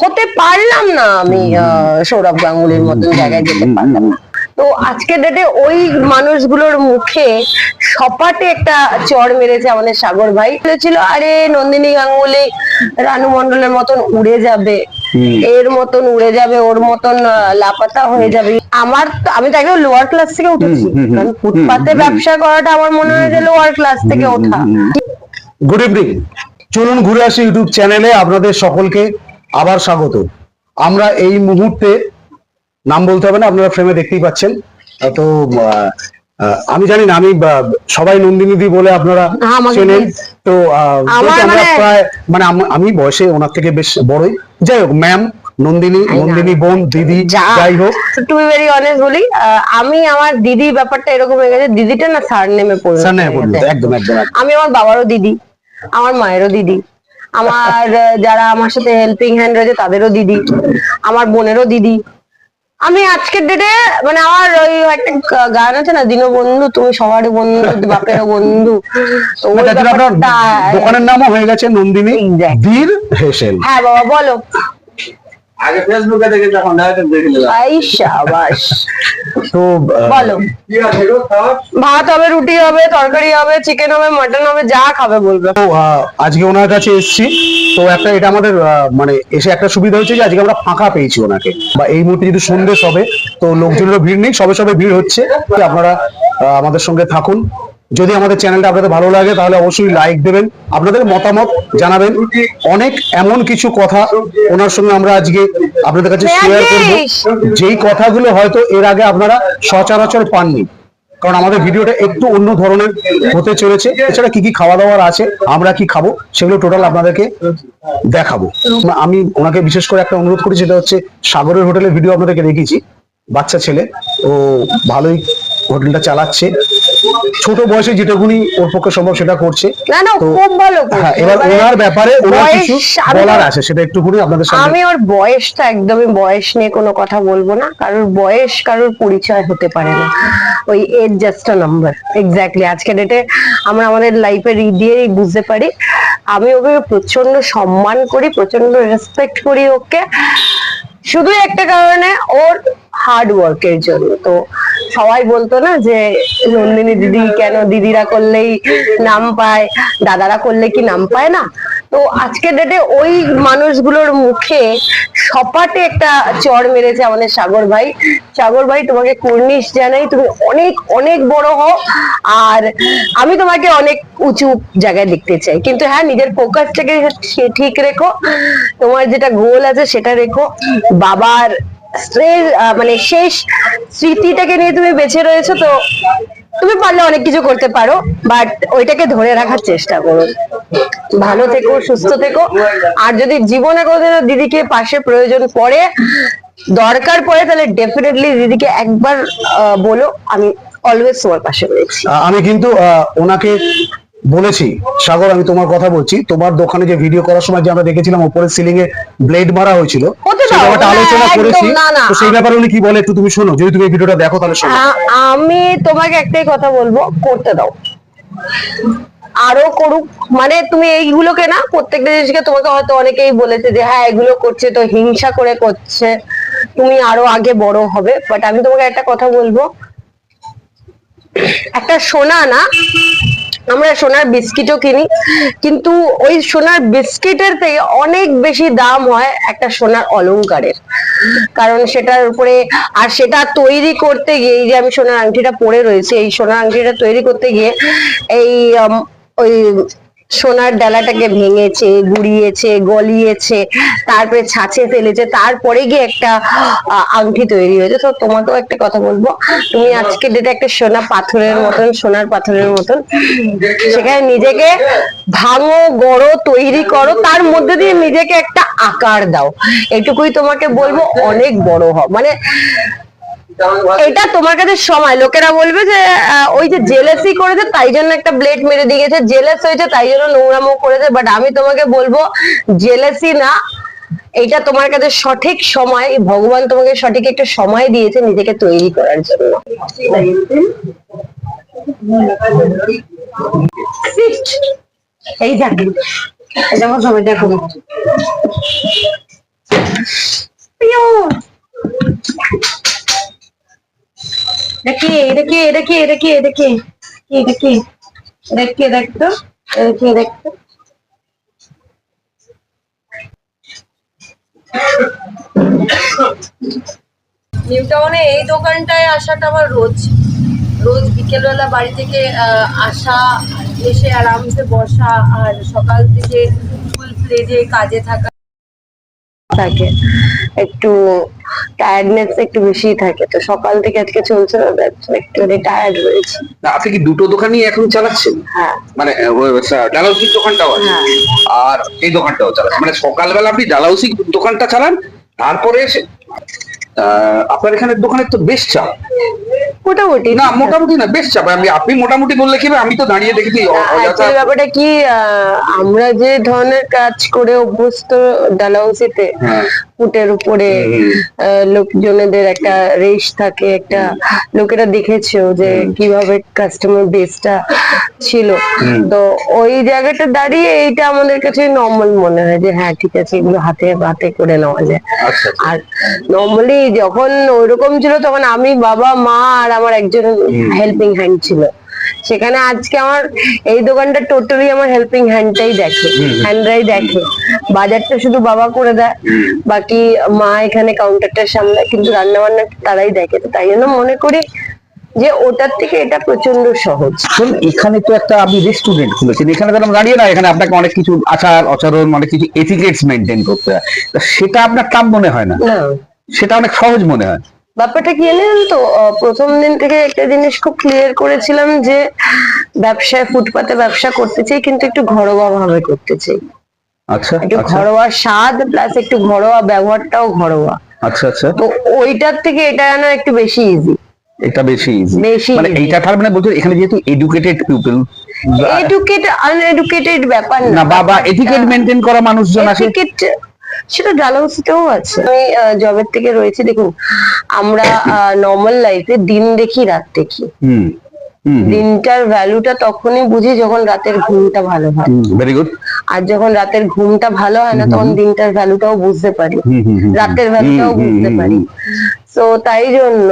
হতে পারলাম না আমি সৌরভ গাঙ্গুলির মতন জায়গায় যেতে পারলাম না। তো আজকে ডেটে ওই মানুষগুলোর মুখে সপাটে একটা চড় মেরেছে আমাদের সাগর ভাই। বলেছিল আরে নন্দিনী গাঙ্গুলি রানু মন্ডলের মতন উড়ে যাবে। এর মতন উড়ে যাবে ওর মতন লাপাতা হয়ে যাবে। আমার আমি তো একদম লোয়ার ক্লাস থেকে উঠেছি। কারণ ফুটপাতে। ব্যবসা করাটা আমার মনে হয় যে লোয়ার ক্লাস থেকে ওঠা। গুড ইভিনিং চলুন ঘুরে আসি ইউটিউব চ্যানেলে আপনাদের সকলকে আবার স্বাগত। আমরা এই মুহূর্তে নাম বলতে হবে না আপনারা ফ্রেমে দেখতেই পাচ্ছেন। তো আমি জানি না আমি সবাই নন্দিনী দি বলে আপনারা হ্যাঁ, চেনেন। তো আমার মানে- প্রায় মানে আমি বয়সে ওনার থেকে বেশ বড়ই। যাই হোক ম্যাম নন্দিনী নন্দিনী বোন দিদি যাই হোক। টু বি ভেরি অনেস্ট বলি আমি আমার দিদি ব্যাপারটা এরকম হয়ে গেছে দিদিটা না সার নেমে পড়ে স্যার না বলুন একদম একদম একদম। আমি আমার বাবারও দিদি। আমার মায়েরও দিদি। আমার যারা আমার সাথে হেল্পিং হ্যান্ড রয়েছে তাদেরও দিদি। আমার বোনেরও দিদি। আমি আজকের ডেটে মানে আমার ওই একটা গান আছে না দীনবন্ধু তুমি সবারই বন্ধু বাপের বন্ধু। আপনার ব্যাপারটা দোকানের নামও হয়ে গেছে নন্দিনী. বীর হ্যাঁ বাবা বলো। আগে ফেসবুকে দেখেছি এখন ডাইরেক্ট দেখে নিলাম। আই শাবাশ তো বলো। কি আছে গো ভাত হবে রুটি হবে তরকারি হবে চিকেন হবে মটন হবে যা খাবে বলবে। তো আজকে ওনার কাছে এসেছি। তো একটা এটা আমাদের মানে এসে একটা সুবিধা হয়েছে যে আজকে আমরা ফাঁকা পেয়েছি ওনাকে। বা এই মুহূর্তে যদি সন্দেশ হবে তো লোকজনেরও ভিড় নেই সবে সবে ভিড় হচ্ছে। আপনারা আহ, আমাদের সঙ্গে থাকুন। যদি আমাদের চ্যানেলটা আপনাদের ভালো লাগে তাহলে অবশ্যই লাইক দেবেন। আপনাদের মতামত জানাবেন। অনেক এমন কিছু কথা ওনার সঙ্গে আমরা আজকে আপনাদের কাছে শেয়ার করব। যেই কথাগুলো হয়তো এর আগে আপনারা সচরাচর পাননি। কারণ আমাদের ভিডিওটা একটু অন্য ধরনের হতে চলেছে। এছাড়া কি কি খাওয়া দাওয়ার আছে আমরা কি খাব সেগুলো টোটাল আপনাদেরকে দেখাবো। আমি ওনাকে বিশেষ করে একটা অনুরোধ করি সেটা হচ্ছে সাগরের হোটেলের ভিডিও আপনাদেরকে দেখিয়েছি বাচ্চা ছেলে। ও ভালোই হোটেলটা চালাচ্ছে। ছোট বয়সে যেটুকুনি ওর পক্ষে সম্ভব সেটা করছে। না না খুব ভালো হ্যাঁ এবার মানে ওনার ব্যাপারে ওনার কিছু বলার আছে সেটা একটুখানি আপনাদের সামনে আমি ওর বয়সটা একদমই বয়স নিয়ে কোনো কথা বলব না। কারোর বয়স কারোর পরিচয় হতে পারে না। ওই as just a number exactly আজকে ডেটে আমরা আমাদের লাইফের ই দিয়েই বুঝতে পারি। আমি ওকে প্রচণ্ড সম্মান করি প্রচণ্ড রেসপেক্ট করি ওকে। শুধু একটা কারণে ওর হার্ড ওয়ার্কের জন্য। তো সবাই বলতো না যে, নন্দিনী দিদি কেন দিদিরা করলেই নাম পায়, দাদারা করলে কি নাম পায় না? তো আজকের ডেটে ওই মানুষগুলোর মুখে সপাটে একটা চড় মেরেছে আমাদের সাগর ভাই। সাগর ভাই, তোমাকে কুর্নিশ জানাই, তুমি অনেক অনেক বড় হও। আর আমি তোমাকে অনেক উঁচু জায়গায় দেখতে চাই। কিন্তু হ্যাঁ নিজের ফোকাসটাকে ঠিক রেখো। তোমার যেটা গোল আছে সেটা রেখো। বাবার মানে শেষ স্মৃতিটাকে নিয়ে তুমি বেঁচে রয়েছো, তো তুমি পারলে অনেক কিছু করতে পারো বাট ওইটাকে ধরে রাখার চেষ্টা করো। ভালো থেকো সুস্থ থেকো। আর যদি জীবনে কোনোদিনও দিদিকে পাশে প্রয়োজন পড়ে দরকার পড়ে তাহলে ডেফিনেটলি দিদিকে একবার বলো আমি অলওয়েজ তোমার পাশে রয়েছি। আমি কিন্তু ওনাকে বলেছি সাগর আমি তোমার কথা বলছি তোমার দোকানে যে ভিডিও করার সময় যে আমরা দেখেছিলাম উপরে সিলিং এ ব্লেড মারা হয়েছিল সেই ব্যাপারটা আলোচনা করেছি। না, না। তো সেই ব্যাপারে উনি কি বলে একটু তুমি শোনো যদি তুমি এই ভিডিওটা দেখো তাহলে শোনো। আমি তোমাকে একটাই কথা বলব করতে দাও। আরও করুক মানে তুমি এইগুলোকে না প্রত্যেকটা জিনিসকে তোমাকে হয়তো অনেকেই বলেছে যে হ্যাঁ এগুলো করছে তো হিংসা করে করছে। তুমি আরও আগে বড় হবে বাট আমি তোমাকে একটা কথা বলব। একটা সোনা না আমরা সোনার বিস্কিটও কিনি। কিন্তু ওই সোনার বিস্কিটের থেকে অনেক বেশি দাম হয় একটা সোনার অলংকারের। কারণ সেটার উপরে আর সেটা তৈরি করতে গিয়ে, এই যে আমি সোনার আংটিটা পরে রয়েছে, এই সোনার আংটিটা তৈরি করতে গিয়ে এই ওই সোনার ডালাটাকে ভেঙেছে, গুড়িয়েছে, গলিয়েছে, তারপরে ছাঁচে ফেলেছে, তারপরে গিয়ে একটা আংটি তৈরি হয়েছে। তো তোমাকেও একটা কথা বলব, তুমি আজকে ডেটে একটা সোনা পাথরের মতন, সোনার পাথরের মতন, সেখানে নিজেকে ভাঙো, গড়ো, তৈরি করো, তার মধ্যে দিয়ে নিজেকে একটা আকার দাও। এটুকুই তোমাকে বলব, অনেক বড় হ মানে এটা তোমার কাছে সময়। লোকেরা বলবে যে ওই যে জেলেসি করেছে, তাই জন্য একটা ব্লেড মেরে দিয়ে গেছে। জেলেস হয়েছে, তাই জন্য নোংরামো করেছে বাট আমি তোমাকে বলব জেলেসি না, এটা তোমার কাছে সঠিক সময়। ভগবান তোমাকে সঠিক একটা সময় দিয়েছে নিজেকে তৈরি করার জন্য। এই দেখো দেখতো? দেখতো? নিউ টাউনে এই দোকানটায় আসাটা আমার রোজ। রোজ বিকেলবেলা বাড়ি থেকে আসা, এসে আরামসে বসা আর সকাল থেকে ফুল প্লেজে কাজে থাকা থাকে। একটু টায়ার্ডনেস একটু বেশি থাকে। তো সকাল থেকে আজকে চলছে না that's why একটু টায়ার্ড রয়েছে। না, আপনি কি দুটো দোকানই এখন চালাচ্ছেন? হ্যাঁ। মানে ডালাউসির দোকানটাও আছে। হ্যাঁ। আর এই দোকানটাও চালাচ্ছেন। মানে সকালবেলা আপনি ডালাউসি দোকানটা চালান তারপরে আপনার এখানে দোকানের তো বেশ চাপ। মোটামুটি। না মোটামুটি না বেশ চাপ। আমি আপনি মোটামুটি বললে কি আমি তো দাঁড়িয়ে দেখেছি অ্যাকচুয়ালি ব্যাপারটা কি আমরা যে ধরনের কাজ করে অভ্যস্ত ডালাউসিতে হ্যাঁ। ফুটের উপরে লোকজনেদের একটা রেশ থাকে একটা লোকেরা দেখেছ যে কীভাবে কাস্টমার বেসটা ছিল। তো ওই জায়গাটা দাঁড়িয়ে এইটা আমাদের কাছে নর্মাল মনে হয় যে হ্যাঁ ঠিক আছে এগুলো হাতে হাতে করে নেওয়া যায়। আচ্ছা আচ্ছা। আর নর্মালি যখন ওইরকম ছিল তখন আমি বাবা মা আর আমার একজন হেল্পিং হ্যান্ড ছিল। সেখানে আজকে আমার এই দোকানটা টোটালি আমার হেল্পিং হ্যান্ডটাই দেখে হ্যান্ডরাই দেখে। বাজারটা শুধু বাবা করে দেয় বাকি মা এখানে কাউন্টারটা সামলায় কিন্তু রান্না বান্না তারাই দেখে। তো তাই জন্য মনে করি যে ওটার থেকে এটা প্রচণ্ড সহজ। এখানে তো একটা আপনি রেস্টুরেন্ট খুলেছেন এখানে তো দাঁড়িয়ে না এখানে আপনাকে অনেক কিছু আচার আচরণ অনেক কিছু এথিকেটস মেনটেন করতে হয়। সেটা আপনার টাপ মনে হয় না? না। সেটা অনেক সহজ মনে হয়। ব্যাপারটা কি জানেন তো? প্রথম দিন থেকে একটা জিনিস খুব ক্লিয়ার করেছিলাম যে ব্যবসায় ফুটপাতে ব্যবসা করতে চাই কিন্তু একটু ঘরোয়া ভাবে করতে চাই। আচ্ছা একটু আচ্ছা। ঘরোয়া স্বাদ প্লাস একটু ঘরোয়া ব্যবহারটাও ঘরোয়া। আচ্ছা আচ্ছা। তো ওইটার থেকে এটা যেন একটু বেশি ইজি এটা বেশি ইজি মানে। এইটা তার মানে বলতে এখানে যেহেতু এডুকেটেড পিপল এডুকেট আনএডুকেটেড ব্যাপার না। বাবা এথিকেট মেনটেন করা মানুষজন আছে এটিকেট সেটা ডালাউসিতেও আছে। আমি জবের থেকে রয়েছে দেখুন আমরা নর্মাল লাইফে দিন দেখি রাত দেখি। দিনটার ভ্যালুটা তখনই বুঝি যখন রাতের ঘুমটা ভালো হয়। ভেরি গুড আর যখন রাতের ঘুমটা ভালো হয় না তখন দিনটার ভ্যালুটাও বুঝতে পারি। রাতের ভ্যালুটাও বুঝতে পারি। তো তাই জন্য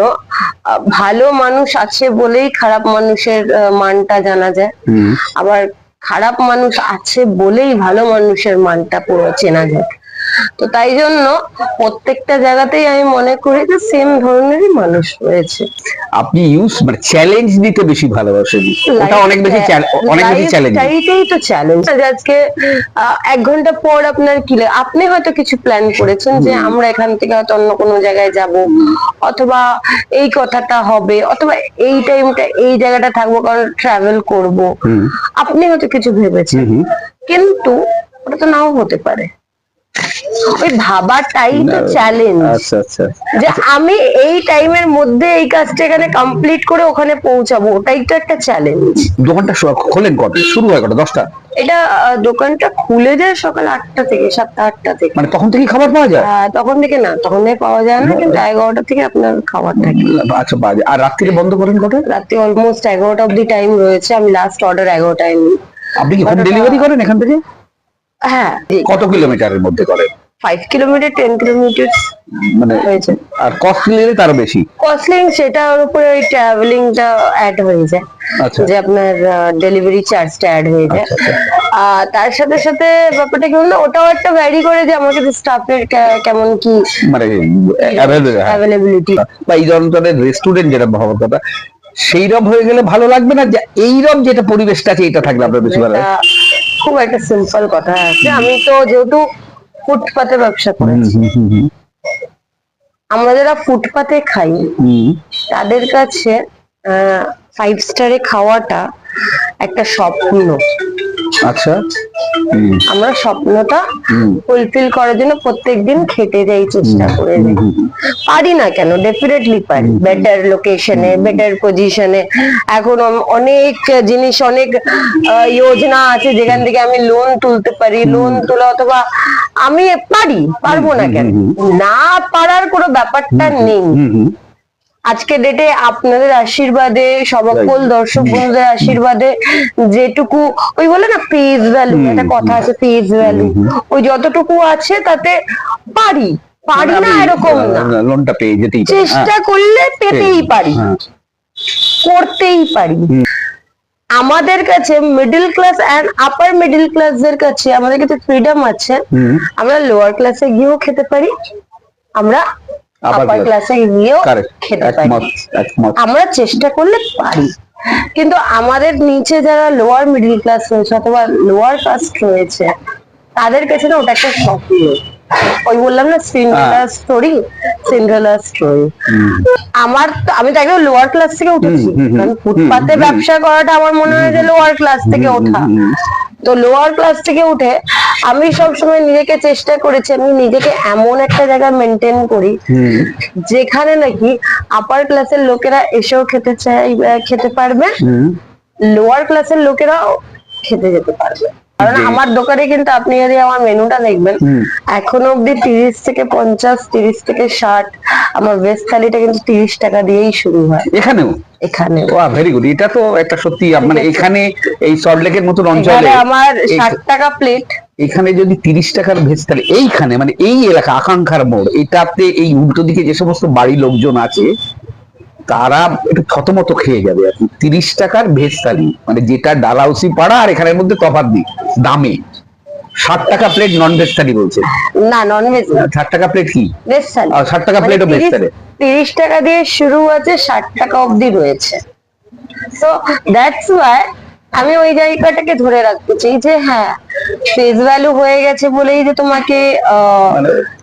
ভালো মানুষ আছে বলেই খারাপ মানুষের মানটা জানা যায়। আবার খারাপ মানুষ আছে বলেই ভালো মানুষের মানটা পুরো চেনা যায়। তো তাই জন্য প্রত্যেকটা জায়গাতেই আমি মনে করি যে সেম ধরনেরই মানুষ রয়েছে। আপনি ইউজ মানে চ্যালেঞ্জ দিতে বেশি ভালোবাসেন ওটা অনেক বেশি অনেক বেশি চ্যালেঞ্জ এইটাই তো চ্যালেঞ্জ আজকে এক ঘণ্টা পর আপনার কি আপনি হয়তো কিছু প্ল্যান করেছেন যে আমরা এখান থেকে হয়তো অন্য কোনো জায়গায় যাব অথবা এই কথাটা হবে অথবা এই টাইমটা এই জায়গাটা থাকব কারণ ট্রাভেল করব। আপনি হয়তো কিছু ভেবেছেন। কিন্তু ওটা তো নাও হতে পারে। ওই ভাবাটাই তো চ্যালেঞ্জ আচ্ছা আচ্ছা। যে আমি এই টাইমের মধ্যে এই কাজটা এখানে কমপ্লিট করে ওখানে পৌঁছাবো ওটাই তো একটা চ্যালেঞ্জ দোকানটা খোলেন কত শুরু হয় কত দশটা? এটা দোকানটা খুলে যায় সকাল আটটা থেকে সাতটা আটটা থেকে। মানে তখন থেকেই খাবার পাওয়া যায়? আহ, তখন থেকে না তখন থেকে পাওয়া যায় না কিন্তু এগারোটা থেকে আপনার খাবার থাকে। আচ্ছা বাজে। আর রাত্রিরে বন্ধ করেন কটা? রাতে অলমোস্ট এগারোটা অব্দি টাইম রয়েছে আমি লাস্ট অর্ডার এগারোটায় নিই আপনি কি হোম ডেলিভারি করেন এখান থেকে? হ্যাঁ। কত কিলোমিটারের মধ্যে করেন ফাইভ কিলোমিটার টেন কিলোমিটার মানে হয়েছে। আর কস্ট নিলে তারও বেশি? কস্টলিং সেটার উপরে ওই ট্রাভেলিংটা অ্যাড হয়ে যায়। আচ্ছা। যে আপনার ডেলিভারি চার্জটা অ্যাড হয়ে যায়। আচ্ছা, আচ্ছা। আর তার সাথে সাথে ব্যাপারটা কি বলতো ওটাও একটা ভ্যারি করে যে আমার কাছে স্টাফের কেমন কি মানে। অ্যাভেলেবিলিটি বা এই ধরনের রেস্টুরেন্ট যেটা ভাবার কথা সেইরকম হয়ে গেলে ভালো লাগবে না? যে এইরকম যেটা পরিবেশটা আছে এটা থাকলে আপনার বেশি ভালো খুব একটা সিম্পল কথা। আছে আমি তো যেহেতু ফুটপাতে ব্যবসা করেছি। আমরা যারা ফুটপাতে খাই। তাদের কাছে ফাইভ স্টারে খাওয়াটা একটা স্বপ্ন। আচ্ছা। আমরা স্বপ্নটা ফুলফিল করার জন্য প্রত্যেকদিন খেটে যাই চেষ্টা করে যাই। পারি না কেন? ডেফিনেটলি পারি। বেটার লোকেশনে বেটার পজিশনে এখন অনেক জিনিস অনেক যোজনা আছে যেখান থেকে আমি লোন তুলতে পারি। লোন তোলা অথবা আমি পারি পারব না কেন? না পারার কোনো ব্যাপারটা নেই। আজকে ডেটে আপনাদের আশীর্বাদে সবকল দর্শক বন্ধুদের আশীর্বাদে যেটুকু ওই বলে না ফেস ভ্যালু একটা কথা আছে ফেস ভ্যালু ওই যতটুকু আছে তাতে পারি। পারি না এরকম না লোনটা পেয়ে যেতেই চেষ্টা হ্যাঁ, করলে পেতেই পারি। হ্যাঁ। করতেই পারি। আমাদের কাছে middle class and upper middle ক্লাসদের কাছে আমাদের কাছে ফ্রিডম আছে। আমরা লোয়ার ক্লাসে গিয়েও খেতে পারি। আমরা আপার ক্লাসে গিয়েও খেতে পারি একমত একমত। আমরা চেষ্টা করলে পারি। কিন্তু আমাদের নিচে যারা লোয়ার মিডল ক্লাস রয়েছে অথবা লোয়ার কাস্ট রয়েছে তাদের কাছে না ওটা একটা স্বপ্ন ওই বললাম না সিন্ড্রেলা স্টোরি সিন্ড্রেলা স্টোরি আমার আমি তো একদম লোয়ার ক্লাস থেকে উঠেছি। কারণ ফুটপাতে ব্যবসা করাটা আমার মনে হয় যে লোয়ার ক্লাস থেকে ওঠা। তো লোয়ার ক্লাস থেকে উঠে আমি সবসময় নিজেকে চেষ্টা করেছি আমি নিজেকে এমন একটা জায়গা মেনটেন করি যেখানে নাকি আপার ক্লাসের লোকেরা এসেও খেতে চাই খেতে পারবে। লোয়ার ক্লাসের লোকেরাও খেতে যেতে পারবে। কারণ আমার দোকানে কিন্তু আপনি যদি আমার মেনুটা দেখবেন। এখনও অব্দি তিরিশ থেকে পঞ্চাশ তিরিশ থেকে ষাট আমার ভেজ থালিটা কিন্তু তিরিশ টাকা দিয়েই শুরু হয়। এখানেও? এখানে ওয়া ভেরি গুড এটা তো একটা সত্যি মানে এখানে এই সল্টলেকের মতন অঞ্চলে আমার ষাট টাকা প্লেট এখানে যদি তিরিশ টাকার ভেজ থালি এইখানে মানে এই এলাকা আকাঙ্ক্ষার মোড় এটাতে এই উল্টো দিকে যে সমস্ত বাড়ি লোকজন আছে তারা একটু থতমত খেয়ে যাবে আর কি। তিরিশ টাকার ভেজ থালি মানে যেটা ডালাউসি পাড়া আর এখানের মধ্যে তফাৎ নেই দামে। ষাট টাকা প্লেট নন ভেজ থালি বলছে। না নন ভেজ ষাট টাকা প্লেট কি? ভেজ থালি। ষাট টাকা মানে প্লেটও ভেজ থালি। তিরিশ টাকা দিয়ে শুরু আছে ষাট টাকা অবধি রয়েছে। তো দ্যাটস ওয়াই আমি ওই জায়গাটাকে ধরে রাখতে চাই যে হ্যাঁ ফেস ভ্যালু হয়ে গেছে বলেই যে তোমাকে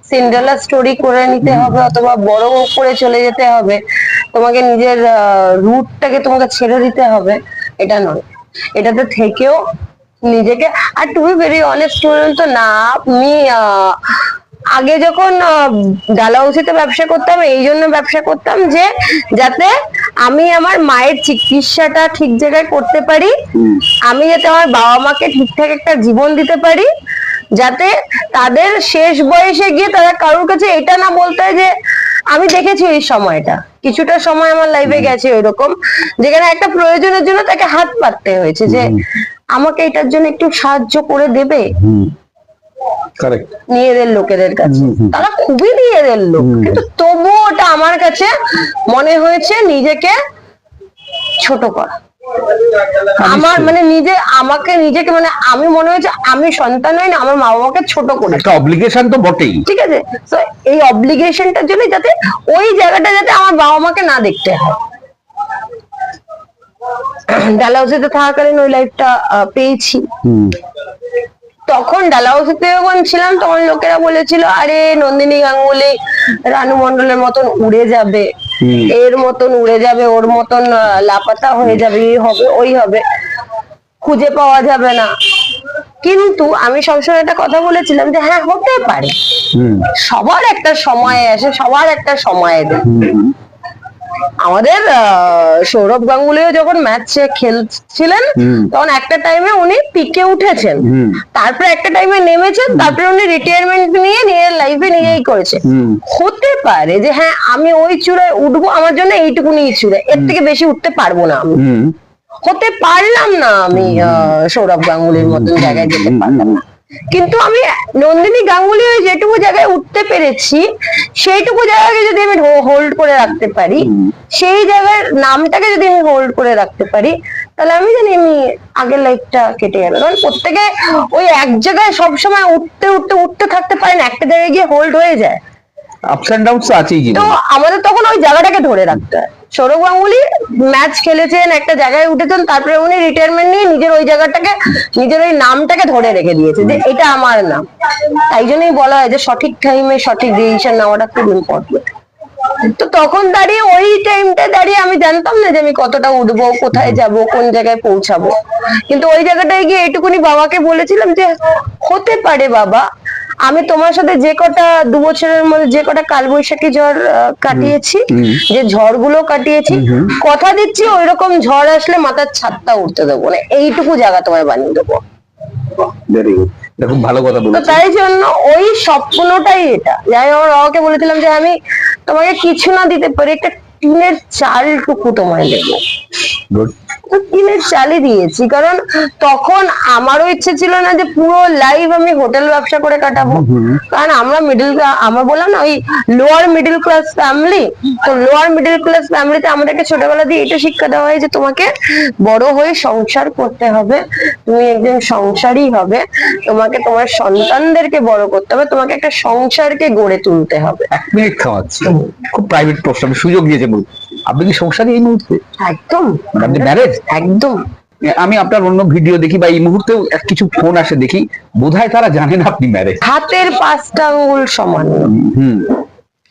সিন্ড্রেলা স্টোরি করে নিতে হবে অথবা বড় করে চলে যেতে হবে। তোমাকে নিজের রুটটাকে তোমাকে ছেড়ে দিতে হবে। এটা নয়। এটাতে থেকেও নিজেকে আর টু বি ভেরি অনেস্ট তো না আমি আগে যখন ডালাউসিতে ব্যবসা করতাম এই জন্য ব্যবসা করতাম যে যাতে আমি আমার মায়ের চিকিৎসাটা ঠিক জায়গায় করতে পারি আমি যাতে আমার বাবা মাকে ঠিকঠাক একটা জীবন দিতে পারি যাতে তাদের শেষ বয়সে গিয়ে তারা কারোর কাছে এটা না বলতে যে আমি দেখেছি ওই সময়টা। কিছুটা সময় আমার লাইফে গেছে ওইরকম। যেখানে একটা প্রয়োজনের জন্য তাকে হাত পাততে হয়েছে যে আমাকে এটার জন্য একটু সাহায্য করে দেবে? নিজেদের লোকেদের কাছে। তারা খুবই নিজেদের লোক। কিন্তু তবুও ওটা আমার কাছে মনে হয়েছে নিজেকে ছোট করা। আমার মানে নিজে আমাকে নিজেকে মানে আমি মনে হয়েছে আমি সন্তান হই না আমার মা বাবাকে ছোট করে। একটা অব্লিগেশন তো বটেই। ঠিক আছে? তো এই অব্লিগেশনটার জন্য যাতে ওই জায়গাটা যাতে আমার বাবা মাকে না দেখতে হয়। ডালাউসিতে থাকাকালীন ওই লাইফটা পেয়েছি। তখন ডালাউসিতে যখন ছিলাম তখন লোকেরা বলেছিল আরে নন্দিনী গাঙ্গুলি রানু মন্ডলের মতন উড়ে যাবে। এর মতন উড়ে যাবে ওর মতন লাপাতা হয়ে যাবে এই হবে ওই হবে। খুঁজে পাওয়া যাবে না। কিন্তু আমি সবসময় একটা কথা বলেছিলাম যে হ্যাঁ হতে পারে। সবার একটা সময় আসে সবার একটা সময় দেয়। আমাদের সৌরভ গাঙ্গুলিও যখন ম্যাচ খেলছিলেন তখন একটা টাইমে উনি পিকে উঠেছেন। তারপরে একটা টাইমে নেমেছেন তারপরে উনি রিটায়ারমেন্ট নিয়ে নিজের লাইফে নিজেই করেছে। হতে পারে যে হ্যাঁ আমি ওই চূড়ায় উঠবো আমার জন্য এইটুকুনি চূড়ায় এর থেকে বেশি উঠতে পারব না আমি। হতে পারলাম না আমি আহ, সৌরভ গাঙ্গুলির মতন জায়গায় যেতে পারলাম না। কিন্তু আমি নন্দিনী গাঙ্গুলি ওই যেটুকু জায়গায় উঠতে পেরেছি সেইটুকু জায়গাকে যদি আমি হোল্ড করে রাখতে পারি সেই জায়গার নামটাকে যদি আমি হোল্ড করে রাখতে পারি তাহলে আমি জানি আমি আগের লাইফটা কেটে যাবে কারণ প্রত্যেকে ওই এক জায়গায় সবসময় উঠতে উঠতে উঠতে থাকতে পারে না একটা জায়গায় গিয়ে হোল্ড হয়ে যায়। আপস এন্ড ডাউনস আছেই তো আমাদের তখন ওই জায়গাটাকে ধরে রাখতে হয়। সৌরভ গাঙ্গুলি ম্যাচ খেলেছেন একটা জায়গায় উঠেছেন, তারপরে উনি রিটায়ারমেন্ট নিয়ে নিজের ওই জায়গাটাকে, নিজের ওই নামটাকে ধরে রেখে দিয়েছে যে এটা আমার নাম। তাই জন্যই বলা হয় যে সঠিক টাইমে সঠিক ডিসিশন নেওয়াটা খুব ইম্পর্টেন্ট তো তখন দাঁড়িয়ে ওই টাইমটা দাঁড়িয়ে আমি জানতাম না যে আমি কতটা উঠবো, কোথায় যাব, কোন জায়গায় পৌঁছাবো। কিন্তু ওই জায়গাটায় গিয়ে এটুকুনি বাবাকে বলেছিলাম যে হতে পারে বাবা আমি তোমার সাথে যে কটা দু বছরের মধ্যে যে কটা কালবৈশাখী ঝড় কাটিয়েছি যে ঝড়গুলো কাটিয়েছি কথা দিচ্ছি ওই রকম ঝড় আসলে মাথার ছাদটা উঠতে দেবো। না এইটুকু জায়গা তোমায় বানিয়ে দেবো। ভেরি গুড খুব ভালো কথা তো তাই জন্য ওই স্বপ্নটাই এটা। যাই আমার বাবাকে বলেছিলাম যে আমি তোমাকে কিছু না দিতে পারি একটা টিনের চালটুকু তোমায় দেবো। গুড তো চালিয়ে দিয়েছি কারণ তখন আমারও ইচ্ছে ছিল না যে পুরো লাইফ আমি হোটেল ব্যবসা করে কাটাবো। কারণ আমরা মিডল আমরা বললাম না ওই লোয়ার মিডল ক্লাস ফ্যামিলি তো লোয়ার মিডল ক্লাস ফ্যামিলিতে আমাদেরকে ছোটবেলা দিয়ে এটা শিক্ষা দেওয়া হয় যে তোমাকে বড় হয়ে সংসার করতে হবে তুমি একজন সংসারই হবে তোমাকে তোমার সন্তানদেরকে বড় করতে হবে তোমাকে একটা সংসারকে গড়ে তুলতে হবে। এক মিনিট খাওয়াচ্ছি। খুব প্রাইভেট প্রশ্ন সুযোগ দিয়েছে বলুন আপনি কি সংসারী এই মুহূর্তে? একদম। মানে আপনি ম্যারেজ একদম। আমি আপনার অন্য ভিডিও দেখি বা এই মুহূর্তেও এক কিছু ফোন আসে দেখি বোধহয় তারা জানেন আপনি ম্যারেজ হাতের পাঁচটা আঙ্গুল সমান। হুম।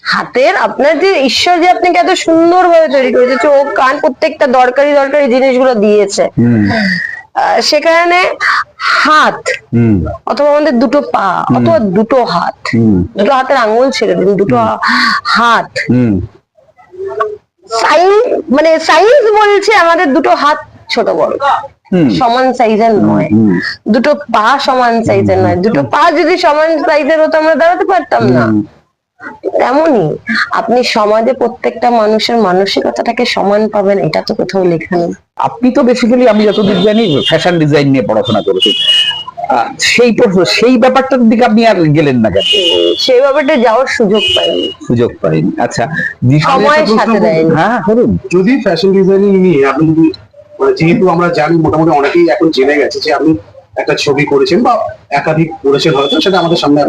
হাতের আপনার যে ঈশ্বর যে আপনাকে এত সুন্দর ভাবে তৈরি করেছে চোখ কান প্রত্যেকটা দরকারি দরকারি জিনিসগুলো দিয়েছে। সেখানে হাত হুম। অথবা আমাদের দুটো পা অথবা দুটো হাত হুম। দুটো হাতের আঙুল ছেড়ে দিন দুটো হাত। মানে সাইজ বলছে আমাদের দুটো হাত ছোট বড়। সমান সাইজের নয়। দুটো পা সমান সাইজের নয়। দুটো পা যদি সমান সাইজের হতো আমরা দাঁড়াতে পারতাম না। তেমনই। আপনি সমাজে প্রত্যেকটা মানুষের মানসিকতাটাকে সমান পাবেন এটা তো কোথাও লেখা নেই। আপনি তো বেসিক্যালি আমি যতদূর জানি ফ্যাশন ডিজাইন নিয়ে পড়াশোনা করেছেন আহ, সেই সেই ব্যাপারটার দিকে আপনি আর গেলেন না কেন? সেই ব্যাপারটা যাওয়ার সুযোগ পাইনি। সুযোগ পাইনি। আচ্ছা সময়ের সাথে দেয়নি। হ্যাঁ যদি ফ্যাশন ডিজাইনিং নিয়ে আপনি মানে যেহেতু আমরা জানি মোটামুটি অনেকেই এখন জেনে গেছে যে আপনি একটা ছবি করেছেন বা একাধিক করেছেন হয়তো সেটা আমাদের সামনে।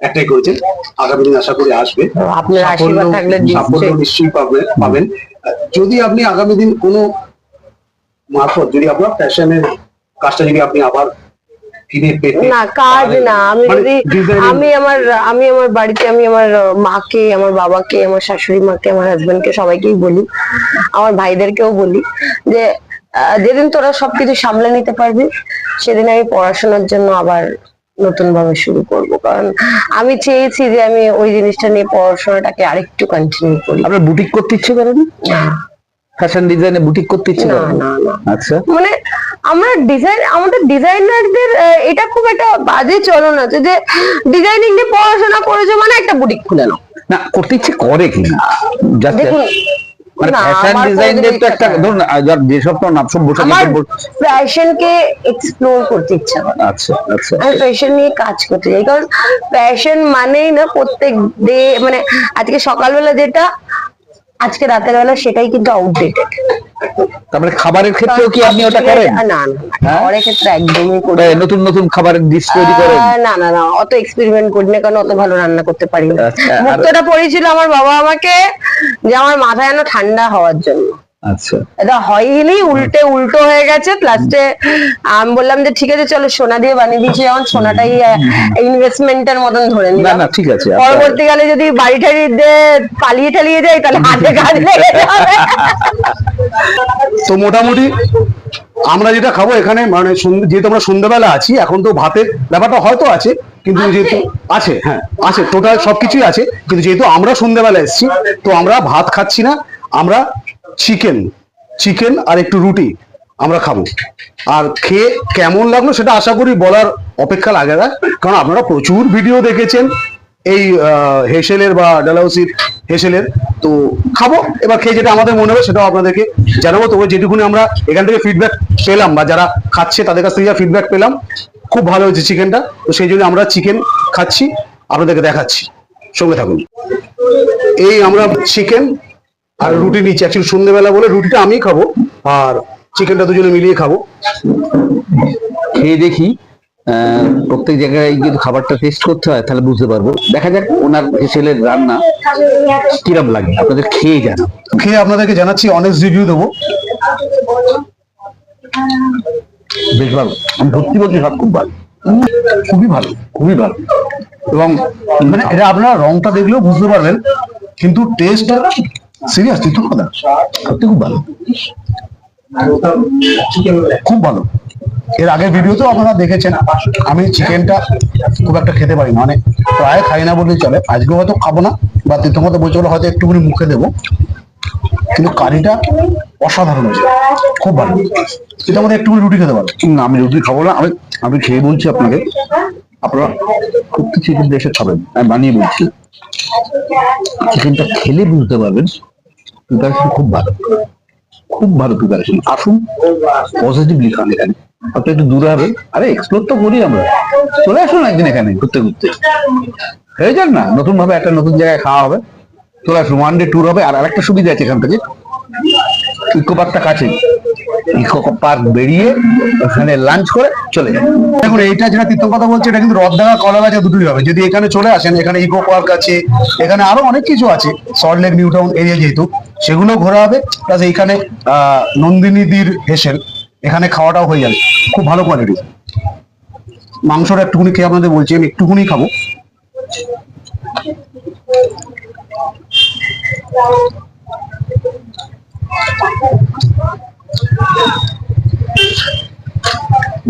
একটাই। করেছেন আগামী দিন আশা করি আসবে সাফল্য- নিশ্চয়ই পাবেন পাবেন যদি আপনি আগামী দিন কোনো মারফত যদি আপনার ফ্যাশনের কাজটা যদি আপনি আবার না কাজ না আমি মানে যদি আমি আমার আমি আমার বাড়িতে আমি আমার মাকে আমার বাবাকে আমার শাশুড়ি মাকে আমার হাজবেন্ডকে সবাইকেই বলি আমার ভাইদেরকেও বলি যে যেদিন তোরা সবকিছু সামলে নিতে পারবি সেদিন আমি পড়াশোনার জন্য আবার নতুন ভাবে শুরু করব। কারণ আমি চেয়েছি যে আমি ওই জিনিসটা নিয়ে পড়াশোনাটাকে আরেকটু কন্টিনিউ করি। আপনার বুটিক করতে ইচ্ছে করেন ফ্যাশন ডিজাইনে বুটিক করতে ইচ্ছে না না? না আচ্ছা। মানে আমরা ডিজাইন আমাদের ডিজাইনারদের এটা খুব একটা বাজে চলন আছে যে ডিজাইনিং নিয়ে পড়াশোনা করেছে মানে একটা বুটিক খুলে নাও। না করতে ইচ্ছে করে কি জাস্ট দেখুন ফ্যাশন আমার ডিজাইনের তো একটা ইচ্ছা করে না। ধরুন যেসব তো নাম সব আমার ফ্যাশনকে এক্সপ্লোর করতে ইচ্ছা করে আচ্ছা আচ্ছা আমি ফ্যাশন নিয়ে কাজ করতে চাই কারণ ফ্যাশন মানেই না প্রত্যেক ডে মানে আজকে সকালবেলা যেটা আজকে রাতের বেলা সেটাই কিন্তু আউটডেটেড তারপরে খাবারের ক্ষেত্রেও কি আপনি ওটা করেন? না হ্যাঁ? খাবারের ক্ষেত্রে একদমই করি মানে নতুন নতুন খাবারের ডিশ তৈরি করেন? না না না অত এক্সপেরিমেন্ট করি না কারণ অত ভালো রান্না করতে পারি না। আচ্ছা, মুক্তটা পড়েছিল আমার বাবা আমাকে যে আমার মাথা যেন ঠান্ডা হওয়ার জন্য। আচ্ছা। এটা হয়নি উল্টে উল্টো হয়ে গেছে লাস্টে আমি বললাম যে ঠিক আছে চলো সোনা দিয়ে বানিয়ে দিয়েছি যেমন সোনাটাই ইনভেস্টমেন্টের মতন ধরে না না ঠিক আছে পরবর্তীকালে যদি বাড়ি দিয়ে পালিয়ে টালিয়ে যাই তাহলে হাতে কাজ লেগে যাবে। তো মোটামুটি আমরা যেটা খাব এখানে মানে যেহেতু আমরা সন্ধ্যাবেলা আছি এখন তো ভাতের ব্যাপারটা হয়তো আছে কিন্তু যেহেতু আছে হ্যাঁ আছে টোটাল সবকিছুই আছে কিন্তু যেহেতু আমরা সন্ধ্যাবেলা এসেছি তো আমরা ভাত খাচ্ছি না আমরা চিকেন চিকেন আর একটু রুটি আমরা খাব। আর খেয়ে কেমন লাগল সেটা আশা করি বলার অপেক্ষা লাগে না। কারণ আপনারা প্রচুর ভিডিও দেখেছেন এই হেসেলের বা ডালাউসির হেসেলের। তো খাব, এবার খেয়ে যেটা আমাদের মনে হবে সেটাও আপনাদেরকে জানাব। তবে যেটুকুনি আমরা এখান থেকে ফিডব্যাক পেলাম বা যারা খাচ্ছে তাদের কাছ থেকে যা ফিডব্যাক পেলাম, খুব ভালো হয়েছে চিকেনটা তো সেই জন্য আমরা চিকেন খাচ্ছি, আপনাদেরকে দেখাচ্ছি। সঙ্গে থাকুন। এই আমরা চিকেন আর রুটি নিচ্ছি। অ্যাকচুয়ালি সন্ধ্যেবেলা বলে রুটিটা আমি খাব আর চিকেনটা দুজনে মিলিয়ে খাব। খেয়ে দেখি প্রত্যেক জায়গায় যদি খাবারটা টেস্ট করতে হয় তাহলে বুঝতে পারব। দেখা যাক ওনার হেসেলের রান্না কিরম লাগে আপনাদের খেয়ে জানাব খেয়ে আপনাদেরকে জানাচ্ছি অনেস্ট রিভিউ দেবো। বেশ ভালো আমি সত্যি বলছি সব খুব ভালো। খুবই ভালো খুবই ভালো। এবং মানে এটা আপনারা রংটা দেখলেও বুঝতে পারবেন কিন্তু টেস্ট সিরিয়াস, তুই তো কথা সত্যি খুব ভালো। খুব ভালো। এর আগের ভিডিওতেও আপনারা দেখেছেন, আমি চিকেনটা খুব একটা খেতে পারি না মানে প্রায় খাই না বললেই চলে। আজকে হয়তো খাব না, বা তোমাদের বলছে বলে হয়তো একটুখানি মুখে দেবো। কিন্তু কারিটা অসাধারণ হয়েছে। খুব ভালো। এটা আমাদের একটুখানি রুটি খেতে পারো। না, আমি রুটি খাব না। আমি আমি খেয়ে বলছি আপনাকে। আপনারা খুব চিকেন এসে খাবেন। আমি বানিয়ে বলছি। চিকেনটা খেলে বুঝতে পারবেন। প্রিপারেশন খুব ভালো। খুব ভালো প্রিপারেশন আসুন পজিটিভলি খান এখানে। আপনি একটু দূরে হবে আরে এক্সপ্লোর তো করি আমরা। চলে আসুন একদিন এখানে, ঘুরতে ঘুরতে। হয়ে যান না নতুন ভাবে একটা নতুন জায়গায় খাওয়া হবে। চলে আসুন ওয়ান ডে ট্যুর হবে। আর আরেকটা সুবিধা আছে এখান থেকে। ইকো পার্কটা কাছে। ইকো পার্ক বেরিয়ে লাঞ্চ করে চলে যান দেখুন, এইটা যেটা তীর্থ কথা বলছে, এটা কিন্তু দুটোই হবে। যদি এখানে চলে আসেন, এখানে ইকো পার্ক আছে, এখানে আরও অনেক কিছু আছে। Salt Lake New Town area যেহেতু, সেগুলো ঘোরা হবে। প্লাস এইখানে নন্দিনীদির হেসেল, এখানে খাওয়াটাও হয়ে যাবে। খুব ভালো কোয়ালিটি মাংসটা একটুখানি খেয়ে আপনাদের বলছি, আমি একটুখানি খাব।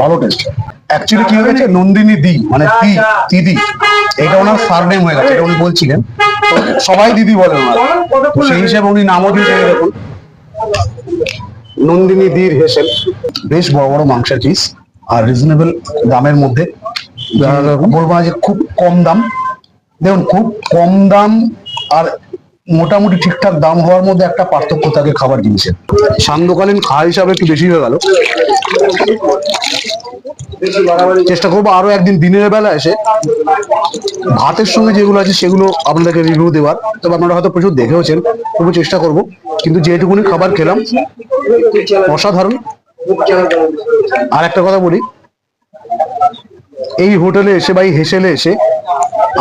ভালো টেস্ট অ্যাকচুয়ালি কি হয়ে গেছে নন্দিনী দি মানে দি দিদি। এটা ওনার সার নেম হয়ে গেছে এটা উনি বলছিলেন। সবাই দিদি বলে ওনার। সেই হিসেবে উনি নামও দিয়েছে দেখুন। নন্দিনী দির হেসেল। বেশ বড় বড় মাংসের পিস আর রিজনেবল দামের মধ্যে। বলব না যে খুব কম দাম। দেখুন খুব কম দাম আর মোটামুটি ঠিকঠাক দাম হওয়ার মধ্যে একটা পার্থক্য থাকে খাবার জিনিসের। সান্ধ্যকালীন খাওয়া হিসাবে একটু বেশি হয়ে গেল। চেষ্টা করব আরও একদিন দিনের বেলা এসে ভাতের সঙ্গে যেগুলো আছে সেগুলো আপনাদেরকে রিভিউ দেওয়ার। তবে আপনারা হয়তো প্রচুর দেখেওছেন, তবু চেষ্টা করব। কিন্তু যেটুকুনি খাবার খেলাম, অসাধারণ। আর একটা কথা বলি, এই হোটেলে এসে বা এই হেসেলে এসে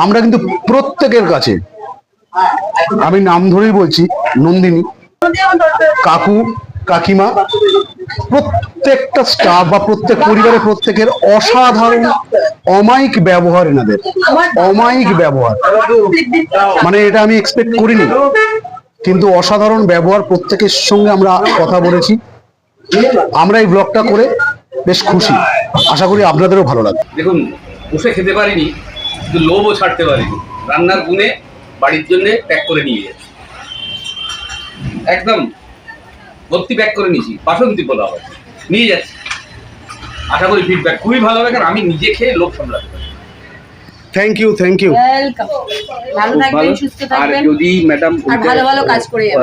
আমরা কিন্তু প্রত্যেকের কাছে আমি নাম ধরেই বলছি, নন্দিনী, কাকু, কাকিমা, প্রত্যেকটা স্টাফ বা প্রত্যেক পরিবারের প্রত্যেকের অসাধারণ অমায়িক ব্যবহার এনাদের। অমায়িক ব্যবহার। মানে এটা আমি এক্সপেক্ট করিনি। কিন্তু অসাধারণ ব্যবহার প্রত্যেকের সঙ্গে আমরা কথা বলেছি। আমরা এই ব্লগটা করে বেশ খুশি। আশা করি আপনাদেরও ভালো লাগবে। দেখুন, বসে খেতে পারিনি লোভও ছাড়তে পারিনি। রান্নার গুণে বাড়ির জন্য প্যাক করে নিয়ে যাচ্ছি একদম ভর্তি প্যাক করে নিয়েছি বাসন্তী বলা হয় নিয়ে যাচ্ছি। আশা করি ফিডব্যাক খুবই ভালো হবে কারণ আমি নিজে খেয়ে লোক সামলাতে পারি। থ্যাংক ইউ থ্যাংক ইউ ভালো থাকবেন সুস্থ আর যদি ম্যাডাম আর ভালো ভালো কাজ করে